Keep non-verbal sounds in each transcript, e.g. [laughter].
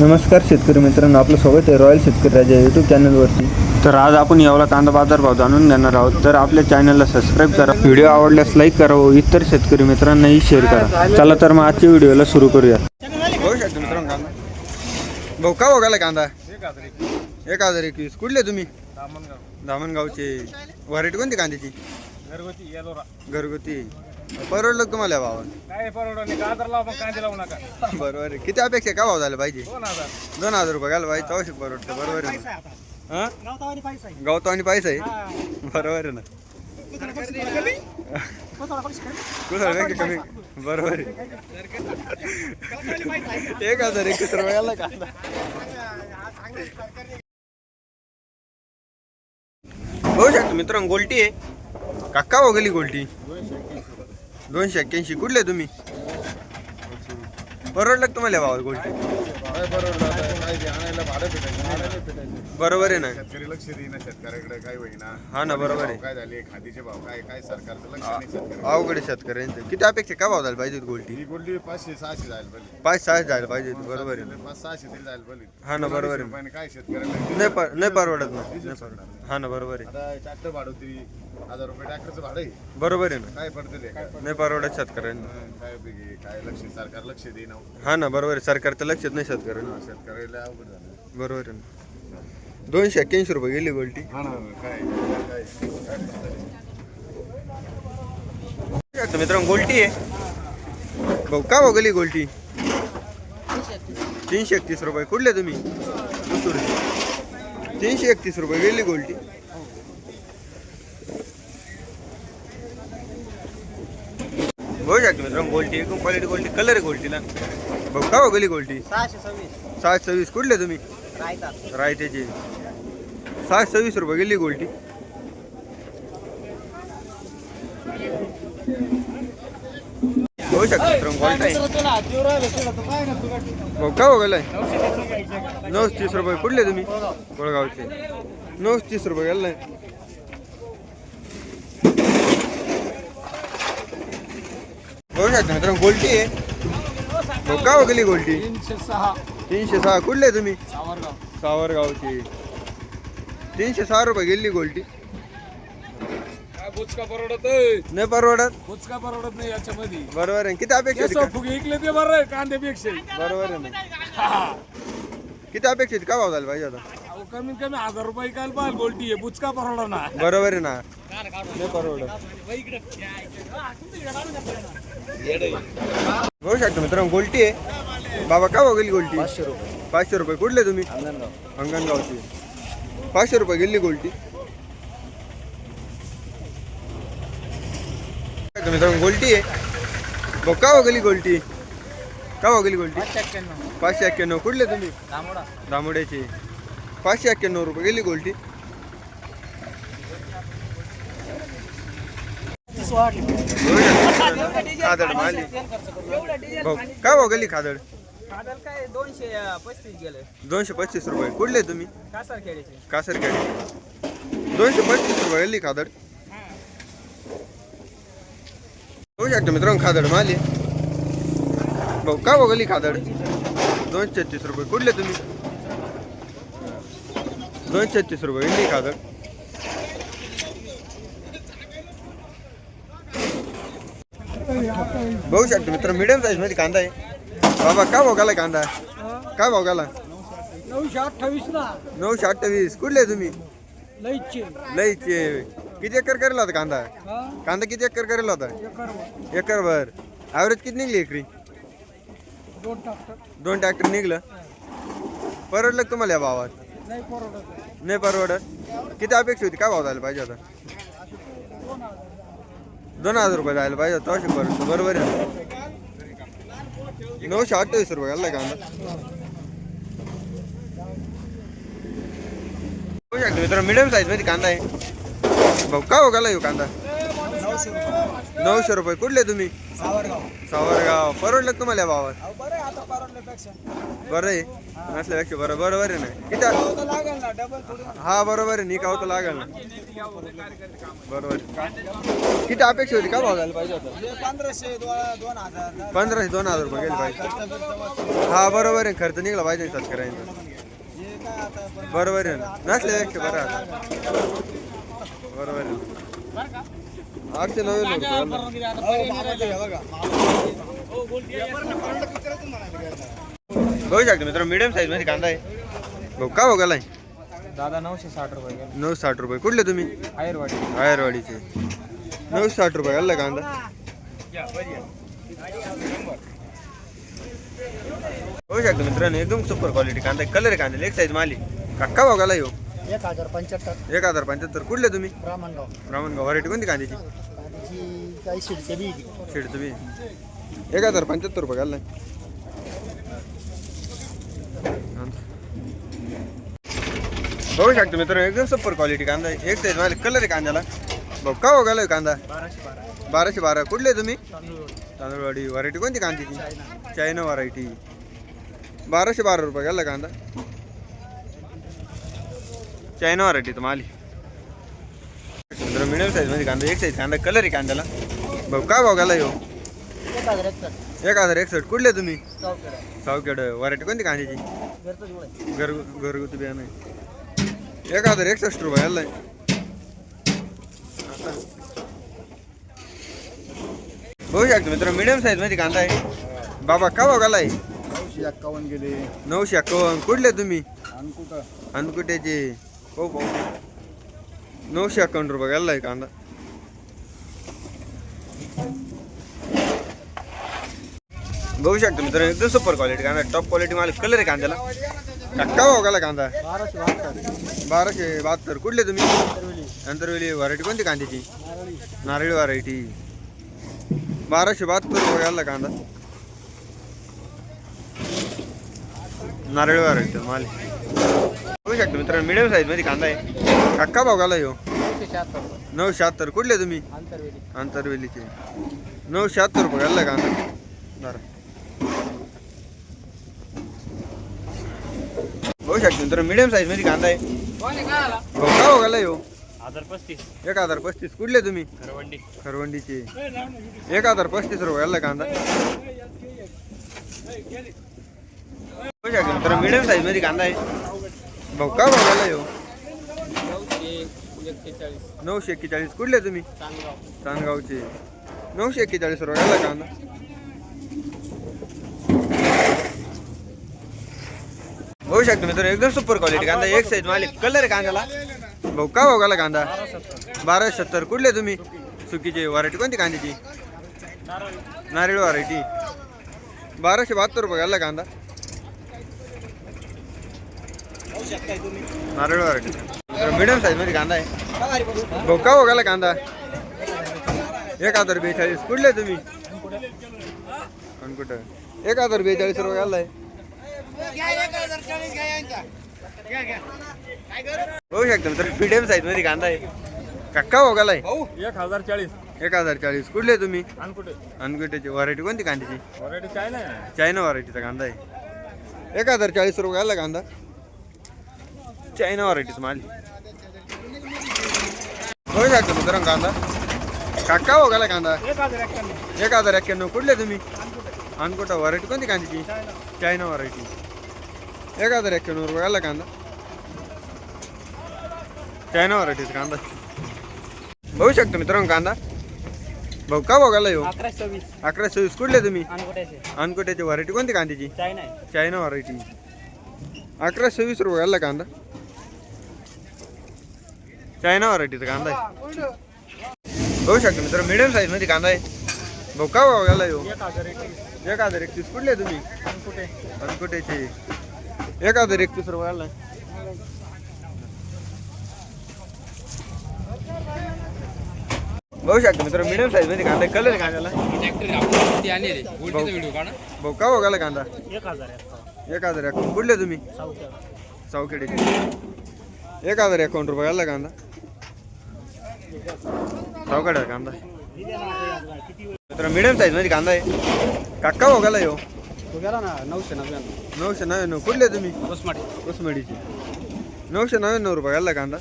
नमस्कार शेतकरी मित्रांनो आपलं स्वागत आहे रॉयल शेतकरी राजा यूट्यूब चॅनलवरती तर आज आपण यावला कांदा बाजार भाव जाणून घेणार आहोत. तर आपल्या चॅनलला सबस्क्राईब करा. व्हिडिओ आवडल्यास लाईक करा व इतर शेतकरी मित्रांनाही शेअर करा. चला तर मग आजच्या व्हिडिओला सुरू करूया. बघू शकतो मित्रांनो कांदा. भाऊ का बघायला कांदा? एक हजार एकवीस. कुठले तुम्ही? धामणगावचे व्हरायटी कोणती कांद्याची? घरगुती घरगुती. परवडलं का तुम्हाला भावा काय परवडा नाही. गाजर लावा पण कांदे लावू नका. बरोबर आहे. किती अपेक्षा का भाव झाला पाहिजे दोन हजार. दोन हजार रुपये घाल पाहिजे चौशे परवडतं. बरोबर आहे ना? हा? गावतावानी पैसा आहे. गवतो आणि पैसा आहे? हा. बरोबर आहे ना? कुठं नाही की कमी? बरोबर आहे. [laughs] एक हजार एकवीस रुपये घाला का होऊ शकतो मित्रांनो गोल्टी आहे. काका हो गेली गोल्टी. दोनशे एक्क्याऐंशी. कुठले तुम्ही? परवडलं का तुम्हाला भावा काय काय भेटायचं. बरोबर आहे ना. शेतकरी लक्ष देईना शेतकऱ्याकडे काय होईना. हा ना, बरोबर आहे. काय झाले? खादीचे भाव काय? काय सरकारचं लक्ष नाही शेतकऱ्याकडे. अवघड आहे शेतकऱ्यांचं. किती अपेक्षा का भाव झाला पाहिजे गोल्टी ही गोल्डी पाचशे सहाशे जायला पाहिजे. पाच सहा जायला पाहिजे बरोबर आहे. पाच सहाशे तरी जायला पाहिजे. हा ना, बरोबर आहे. रुपयाने काय शेतकऱ्याला? नाही पर नाही परवडत ना. नाही. परवडत. हा ना बरोबर आहे. आता ट्रॅक्टर भाडं होती. हजार रुपये ट्रॅक्टरचं भाडं आहे. बरोबर आहे ना? काय पडतं ते? काय नाही परवडत शेतकऱ्यांना. काय काय लक्ष सरकार लक्ष देईना हा ना बरोबर आहे. सरकारचं लक्षात नाही शेतकऱ्यांना. शेतकऱ्याला अवघड झालं. बरोबर आहे ना? दोनशे एक्क्याऐंशी रुपये गेली गोल्टी. हा ना काय काय काय पडतं? मित्रांनो गोल्टी आहे. भाऊ का भाऊ गेली गोल्टी? तीनशे एकतीस रुपये. कुठले तुम्ही. तीनशे एकतीस रुपये गेली गोल्टी. बघू शकतो मित्रांनो गोल्टी एकूण क्वालिटी गोल्टी कलर आहे गोल्टीला भाऊ का भाऊ गेली गोल्टी? सहाशे सव्वीस. सहा सव्वीस कुठले तुम्ही? रायता. रायत्याची. सहा सव्वीस रुपये गेली गोल्टी. होऊ शकतो मित्रांनो गोल्ट. आहे भाऊ का हो गेलाय? नऊ तीस रुपये कुठले तुम्ही? कोळगावचे. नऊ तीस रुपये गेलाय. बघू शकता मित्रांनो गोल्टी आहे. का वगैरे गोलटी. गोल्टी तीनशे सहा. तीनशे सहा कुठले तुम्ही? सावरगाव सावरगावची. तीनशे सहा रुपये गेली गोल्टी. बुचका परवडत नाही परवडत? बुचका परवडत नाही याच्यामध्ये बरोबर आहे. किती अपेक्षा केस होती फुगे इकले ते बरं कांद्यापेक्षा बरोबर आहे ना. किती अपेक्षा का भाव झाला पाहिजे आता? अहो, कमीत कमी हजार रुपये काल पाहिजे गोल्टी आहे बुचका परवडा ना बरोबर आहे ना. नाही परवडत. बघू शकतो मित्रांनो गोल्टी आहे. बाबा का गेली गोल्टी? पाचशे रुपये. पाचशे रुपये. कुठले तुम्ही? अंगणगावची. पाचशे रुपये गेली गोल्टी. मित्रांनो गोल्टी आहे. भाऊ का गेली गोल्टी? का गेली गोल्टी? पाचशे एक्क्याण्णव. कुठले तुम्ही? दामोड्याची. पाचशे एक्क्याण्णव रुपये गेली गोल्टी. खादड माली भाऊ काय भाव गेली खादड काय दोनशे पस्तीस गेले दोनशे पस्तीस रुपये. कुठले तुम्ही? कासार कासरखेड. दोनशे पस्तीस रुपये गेली खादड होऊ शकतो मित्रांनो खादड माली भाऊ काय भाव गेली खादड दोनशे छत्तीस रुपये. कुठले तुम्ही? दोनशे छत्तीस रुपये गेली खादड बघू शकतो मित्र मिडियम साईजमध्ये कांदा आहे. बाबा काय भाव गेला कांदा? काय भाव गेला? नऊशे अठ्ठावीस. ना नऊशे अठ्ठावीस कुठले तुम्ही? लईचे. लईचे किती एकर करेल होता कांदा? कांदा किती एकर करेल होता एकर भर ॲव्हरेज किती निघली एकरी? दोन टाकतात दोन ट्रॅक्टर निघलं. परवडलं तुम्हाला या भावात? नाही परवडत. किती अपेक्षा होती? काय भाव झाला पाहिजे होता दोन हजार रुपये जायला पाहिजे होता तोशे बरोबर आहे. नऊशे अठ्ठावीस रुपये घालला कांदा. मित्र मिडियम साईजमध्ये कांदा आहे. भाऊ का हो गेला येऊ कांदा? नऊशे रुपये. कुठले तुम्ही? सावरगाव. सावरगाव. परवडलं का तुम्हाला या भावात? अहो बरं आहे आता परवडल्यापेक्षा बरं आहे? नसल्यापेक्षा बरं. बरोबर आहे ना? किती अहो, तर लागेल ना डबल थोडी हा बरोबर आहे. निकाव तर लागेल ना? बरोबर किती अपेक्षा होती का भाव झाला पाहिजे होता हे पंधराशे दो- दोन हजार. दहा- पंधराशे दोन हजार रुपये गेले पाहिजे. खर्च बिर्च वाचून. हा बरोबर आहे. खर्च निघला पाहिजे शेतकऱ्यांचा. हे काय आता पण- बरोबर आहे ना? नसल्यापेक्षा बरं आहे बरोबर आहे आलं. अहो, मामाचं हे बघा. शकतो मित्र मिडियम साईजमध्ये कांदा आहे. का गेलाय? दादा नऊशे साठ रुपये नऊ साठ रुपये. कुठले तुम्ही? आयरवाडी. आयरवाडीचे. नऊ साठ रुपये घालला कांदा. बघू शकतो मित्रांनो एकदम सुपर क्वालिटी कांदा कलर कांदा. एक साईज माली काका गेला येऊ एक हजार पंच्याहत्तर. एक हजार पंच्याहत्तर. कुठले तुम्ही? ब्राह्मणगाव. ब्राह्मणगाव. व्हरायटी कोणती कांद्याची? कांद्याची काही शिडचे बी तुम्ही एक हजार पंच्याहत्तर रुपये घाललाय. बघू शकतो मित्रांनो एकदम सुपर क्वालिटी कांदा आहे. एक साईज माली कलर आहे कांद्याला. भाऊ का भाऊ घालाय कांदा? बाराशे बारा. बाराशे बारा कुठले तुम्ही? तांदूळ तांदूळवाडी. व्हरायटी कोणती कांद्याची? चायना. व्हरायटी बाराशे बारा रुपये घालला कांदा. चायना व्हरायटी तर माली। मिडियम साईजमध्ये कांदा एक साईज कांदा कलर आहे कांद्याला। भाऊ काय भाव घाला येऊ एक हजार एकसष्ट. एक हजार एकसष्ट कुठले तुम्ही? चौकड्या सावखेड. व्हरायटी कोणती कांद्याची? आहे घर घरगुती बियाणं आहे. एक हजार एकसष्ट रुपये घाललाय बघू शकतो मित्र मिडियम साईजमध्ये कांदा आहे. बाबा का भाव घालाय नऊशे एक्कावन्न गेले. नऊशे अक्कावन्न कुठले तुम्ही? कुठं अनकुट्याचे. हो भाऊ. नऊशे अकाउंट रुपये घाललाय कांदा. बघू शकतो मित्र एकदम सुपर क्वालिटी कांदा टॉप क्वालिटी माल कलर आहे कांद्याला. टक्का भाव गेला कांदा? बाराशे बहात्तर. बाराशे कुठले तुम्ही? अंतरवेली व्हरायटी कोणती कांद्याची? नारळी व्हरायटी बाराशे बहात्तर रुपये गेला कांदा. नारळी व्हरायटी माल शकतो मित्रांनो मिडियम साईजमध्ये कांदा आहे. काका भाव घाला ह्यो. नऊशे शहात्तर नऊ शहात्तर कुठले तुम्ही? आंतरवेली अंतरवेलीचे नऊ शहात्तर रुपये घालला कांदा. बरं. बघू शकतो मित्रांनो मिडियम साईजमध्ये कांदा आहे. भाऊ का भाव घाला ह्यो? हजार पस्तीस. एक हजार पस्तीस. कुठले तुम्ही? खरवंडी. खरवंडीचे. एक हजार पस्तीस रुपये घालला कांदा. मिडियम साईजमध्ये कांदा आहे. भाऊ का भाव घाला येऊ नऊशे एक्केचाळीस. कुठले तुम्ही? चांदगावचे. नऊशे एक्केचाळीस रुपये घाला कांदा. होऊ शकतो मित्र एकदम सुपर क्वालिटी कांदा. एक साईज मालिक. कलर आहे कांद्याला. भाऊ का भाऊ कांदा? बाराशे सत्तर. कुठले तुम्ही? चुकीचे व्हरायटी कोणती कांद्याची? नारळ. व्हरायटी बाराशे बहात्तर रुपये घाला कांदा नारळ व्हरायटी मिडियम साईजमध्ये कांदा आहे. भाऊ का भाऊ घाला कांदा. एक हजार बेचाळीस. कुठले तुम्ही? कुठं एक हजार बेचाळीस रुपये घालाय होऊ शकतो तर मिडियम साईजमध्ये कांदा आहे. काका भाऊ घालाय एक हजार चाळीस. एक हजार चाळीस. कुठले तुम्ही? अनकुट्याची व्हरायटी कोणती कांद्याची? चायना व्हरायटीचा कांदा आहे. एक हजार चाळीस रुपये घाला कांदा. चायना व्हरायटीचा माल होऊ शकतो मित्रांनो कांदा काका हो घाला कांदा एक हजार एक्क्याण्णव एक हजार एक्क्याण्णव कुठले तुम्ही अनकुटा व्हरायटी कोणती कांद्याची चायना व्हरायटी एक हजार एक्क्याण्णव रुपये घाला कांदा चायना व्हरायटीचा कांदा होऊ शकतो मित्रांनो कांदा भाऊ का भाऊ घाला येऊ अकरा सव्वीस अकरा सव्वीस कुठले तुम्ही आणि कुठे अनकुट्याची व्हरायटी कोणती कांद्याची चायना आहे चायना व्हरायटी अकरा सव्वीस रुपये घालला कांदा चायना व्हरायटीचा कांदा आहे. बघू शकतो मित्र मिडियम साईजमध्ये कांदा आहे. भाऊ का भाऊ घाला येऊ. एक हजार एकतीस. कुठले तुम्ही? अनकुट्याचे एक हजार एकतीस रुपये घालला बघू शकतो मित्र मिडियम साईजमध्ये कांदा कलर कांद्याला भाऊ का भाऊ कांदा. एक हजार एक हजार अकाउंट कुठले तुम्ही? सावखेडीचे. एक हजार अकाउंट रुपये घालला कांदा. सावखेडा कांदा. मित्र मिडियम साईजमध्ये कांदा आहे. काका येऊ तो गेला ना नऊशे नव्याण्णव. नऊशे नव्याण्णव. कुठले तुम्ही? उस्माटी उस्मडीची नऊशे नव्याण्णव रुपये घालला कांदा.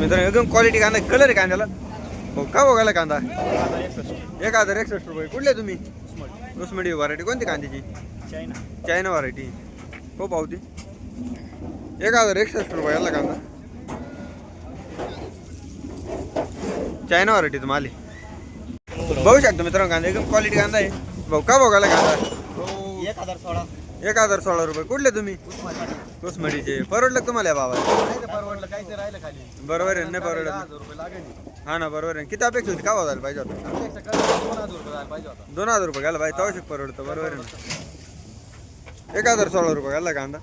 मित्रांनो एकदम क्वालिटी कांदा कलर आहे कांद्याला. हो का बघायला कांदा? एक हजार एकसष्ट रुपये. कुठले तुम्ही? उस्मडी व्हरायटी कोणती कांद्याची? चायना. चायना व्हरायटी हो पावती एक हजार एकसष्ट रुपये याला कांदा. चायना व्हरायटी तुम्हाला बघू शकतो मित्रांनो कांदा एकदम क्वालिटी कांदा आहे. भाऊ का बघायला कांदा? एक हजार सोळा एक हजार सोळा रुपये. कुठले तुम्ही? उस्मडीचे परवडलं तुम्हाला या बाबा परवडलं काही ते राहिलं खाली बरोबर आहे नाही परवडलं लागेल हा ना बरोबर आहे. किती अपेक्षा होती? का बघायला पाहिजे दोन हजार रुपये पाहिजे होता. दोन हजार रुपये घाला पाहिजे तवशिक परवडतं बरोबर आहे ना. एक हजार सोळा रुपये घाला कांदा.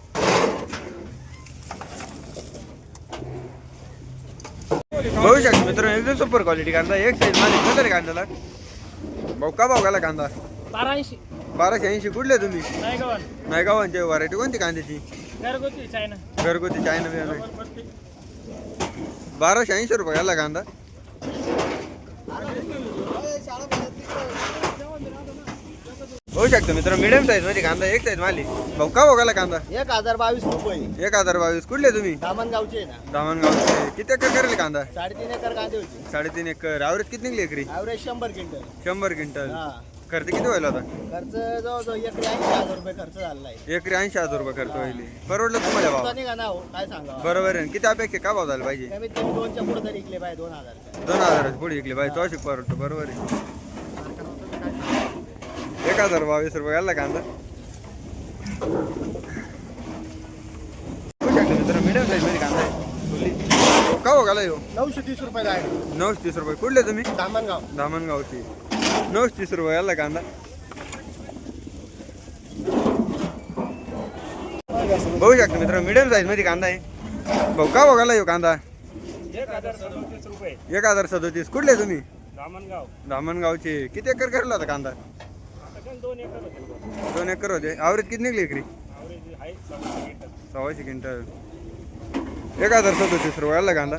बघू शकतो मित्रांनो एकदम सुपर क्वालिटी कांदा एक साईज माझे कलर कांद्याला? भाऊ का भाऊ कांदा. बाराऐंशी. बाराशे ऐंशी कुठले तुम्ही? नाही गवन नाही गावांची व्हरायटी कोणती कांद्याची? घरगुती चायना. घरगुती चायना बाराशे ऐंशी रुपये कांदा. होऊ शकतो मित्र. मिडियम साईजमध्ये कांदा एक साईज माली. भाऊ का बघायला कांदा? एक हजार बावीस रुपये. एक हजार बावीस. कुठले तुम्ही? दामणगावचे आहे ना. दामणगावचे किती एकर करेल कांदा? साडेतीन एकर कांदे होते. साडेतीन एकर. ॲव्हरेज किती निघली एकरी? ॲव्हरेज शंभर क्विंटल. शंभर क्विंटल. हा. खर्च किती व्हायला होता खर्च जवळजवळ एकरी ऐंशी हजार रुपये खर्च आहे. एकरी ऐंशी हजार रुपये खर्च व्हायली परवडलं तुम्हाला भाव? तुमचा निघा ना हो, काय सांगा बरोबर आहे. किती अपेक्षा का भाव झाला पाहिजे? कमीत कमी दोनच्या पुढे तरी इकले पाहिजे दोन हजार दोन हजाराची पुढे विकली पाहिजे. तो शिक परवडतो. बरोबर आहे. एक हजार बावीस रुपये घालला कांदा. होऊ शकतो मित्र मिडियम साईजमध्ये कांदा आहे. का हो घाला येऊ नऊशे तीस रुपये नऊशे तीस रुपये. कुठले तुम्ही? धामणगावची नऊशे तीस रुपये घालला कांदा. बघू शकतो मित्र मिडियम साईजमध्ये कांदा आहे. भाऊ का बघायला येऊ कांदा? एक हजार सदोतीस रुपये. एक हजार सदोतीस. कुठले तुम्ही? दामणगाव. धामणगावचे किती एकर करला होता कांदा? दोन एकर होते. दोन एकर होते. आवरेज किती निघली एकरी ॲव्हरेज सव्वाशे क्विंटल. एक हजार सदोतीस रुपये आला कांदा.